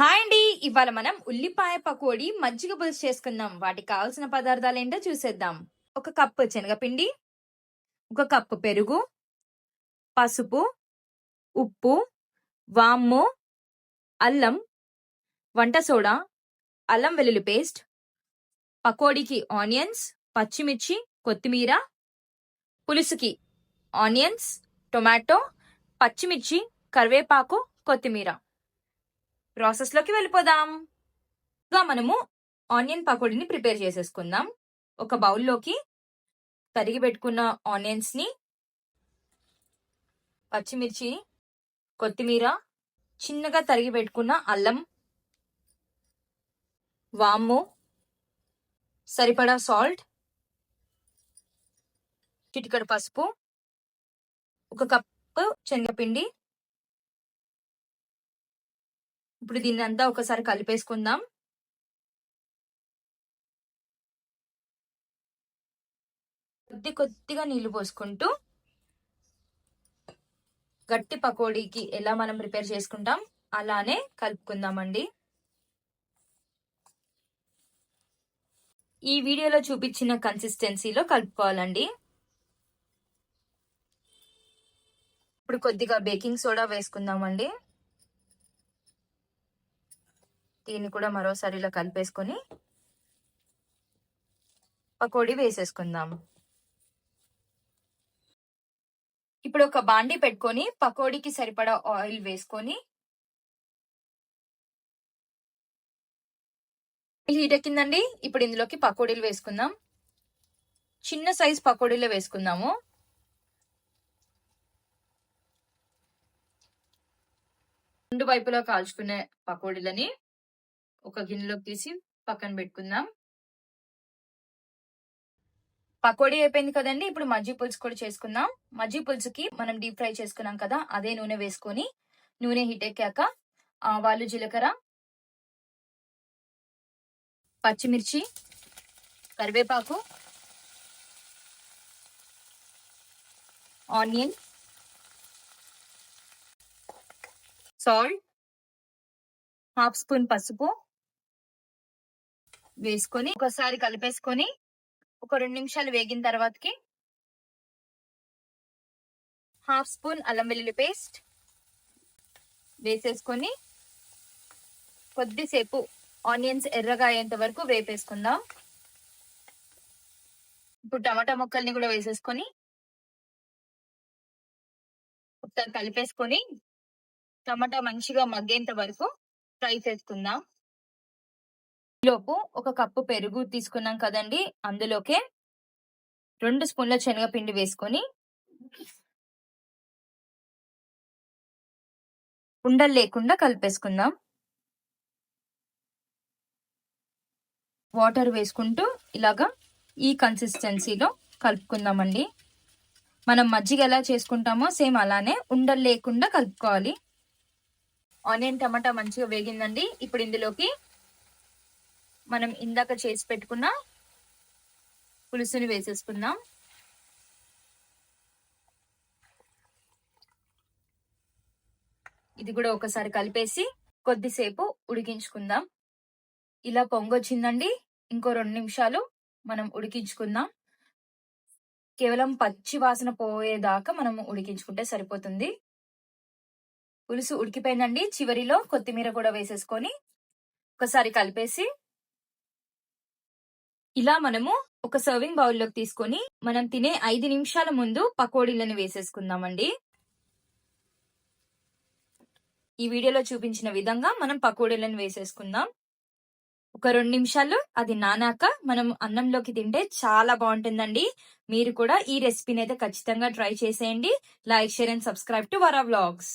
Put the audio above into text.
Hi అండి. ఇవాళ మనం ఉల్లిపాయ పకోడీ మజ్జిగ పులుసు చేసుకుందాం. వాటికి కావాల్సిన పదార్థాలు ఏంటో చూసేద్దాం. ఒక కప్పు శనగపిండి ఒక కప్పు పెరుగు పసుపు ఉప్పు వాము అల్లం వంట సోడా అల్లం వెల్లుల్లి పేస్ట్ పకోడీకి ఆనియన్స్ పచ్చిమిర్చి కొత్తిమీర పులుసుకి ఆనియన్స్ టొమాటో పచ్చిమిర్చి కరివేపాకు కొత్తిమీర. ప్రాసెస్లోకి వెళ్ళిపోదాం. ఇంకా మనము ఆనియన్ పకోడీని ప్రిపేర్ చేసేసుకుందాం. ఒక బౌల్లోకి తరిగి పెట్టుకున్న ఆనియన్స్ని పచ్చిమిర్చి కొత్తిమీర చిన్నగా తరిగి పెట్టుకున్న అల్లం వాము సరిపడా సాల్ట్ చిటికడ పసుపు ఒక కప్పు శనగపిండి ఇప్పుడు దీన్ని అంతా ఒకసారి కలిపేసుకుందాం. కొద్ది కొద్దిగా నీళ్ళు పోసుకుంటూ గట్టి పకోడీకి ఎలా మనం ప్రిపేర్ చేసుకుంటాం అలానే కలుపుకుందామండి. ఈ వీడియోలో చూపించిన కన్సిస్టెన్సీలో కలుపుకోవాలండి. ఇప్పుడు కొద్దిగా బేకింగ్ సోడా వేసుకుందామండి. దీన్ని కూడా మరోసారి ఇలా కలిపేసుకొని పకోడీ వేసేసుకుందాం. ఇప్పుడు ఒక బాండి పెట్టుకొని పకోడీకి సరిపడా ఆయిల్ వేసుకొని హీట్ ఎక్కిందండి ఇప్పుడు ఇందులోకి పకోడీలు వేసుకుందాం. చిన్న సైజ్ పకోడీలు వేసుకుందాము. రెండు వైపులా కాల్చుకునే పకోడీలని ఒక గిన్నెలోకి తీసి పక్కన పెట్టుకుందాం. పకోడీ అయిపోయింది కదండి. ఇప్పుడు మజ్జి పులుసు కూడా చేసుకుందాం. మజ్జి పులుసుకి మనం డీప్ ఫ్రై చేసుకున్నాం కదా అదే నూనె వేసుకొని నూనె హీట్ ఎక్కాక ఆవాలు జీలకర్ర పచ్చిమిర్చి కరివేపాకు ఆనియన్ సాల్ట్ హాఫ్ స్పూన్ పసుపు వేసుకొని ఒకసారి కలిపేసుకొని ఒక రెండు నిమిషాలు వేగిన తర్వాతకి హాఫ్ స్పూన్ అల్లం వెల్లుల్లి పేస్ట్ వేసేసుకొని కొద్దిసేపు ఆనియన్స్ ఎర్రగా అయ్యేంత వరకు వేపేసుకుందాం. ఇప్పుడు టమాటా ముక్కల్ని కూడా వేసేసుకొని ఒకసారి కలిపేసుకొని టమాటా మంచిగా మగ్గేంత వరకు ఫ్రై చేసుకుందాం లోపు ఒక కప్పు పెరుగు తీసుకున్నాం కదండి అందులోకే రెండు స్పూన్ల శనగపిండి వేసుకొని ఉండలు లేకుండా కలిపేసుకుందాం. వాటర్ వేసుకుంటూ ఇలాగా ఈ కన్సిస్టెన్సీలో కలుపుకుందామండి. మనం మజ్జిగ ఎలా చేసుకుంటామో సేమ్ అలానే ఉండలు లేకుండా కలుపుకోవాలి. ఆనియన్ టమాటా మంచిగా వేగిందండి. ఇప్పుడు ఇందులోకి మనం ఇందాక చేసి పెట్టుకున్న పులుసుని వేసేసుకుందాం. ఇది కూడా ఒకసారి కలిపేసి కొద్దిసేపు ఉడికించుకుందాం. ఇలా పొంగొచ్చిందండి. ఇంకో రెండు నిమిషాలు మనం ఉడికించుకుందాం. కేవలం పచ్చి వాసన పోయేదాకా మనం ఉడికించుకుంటే సరిపోతుంది. పులుసు ఉడికిపోయిందండి. చివరిలో కొత్తిమీర కూడా వేసేసుకొని ఒకసారి కలిపేసి ఇలా మనము ఒక సర్వింగ్ బౌల్లోకి తీసుకొని మనం తినే ఐదు నిమిషాల ముందు పకోడీలను వేసేసుకుందామండి. ఈ వీడియోలో చూపించిన విధంగా మనం పకోడీలను వేసేసుకుందాం. ఒక రెండు నిమిషాలు అది నానాక మనం అన్నంలోకి తింటే చాలా బాగుంటుందండి. మీరు కూడా ఈ రెసిపీని అయితే ఖచ్చితంగా ట్రై చేసేయండి. Like share and subscribe to Vara vlogs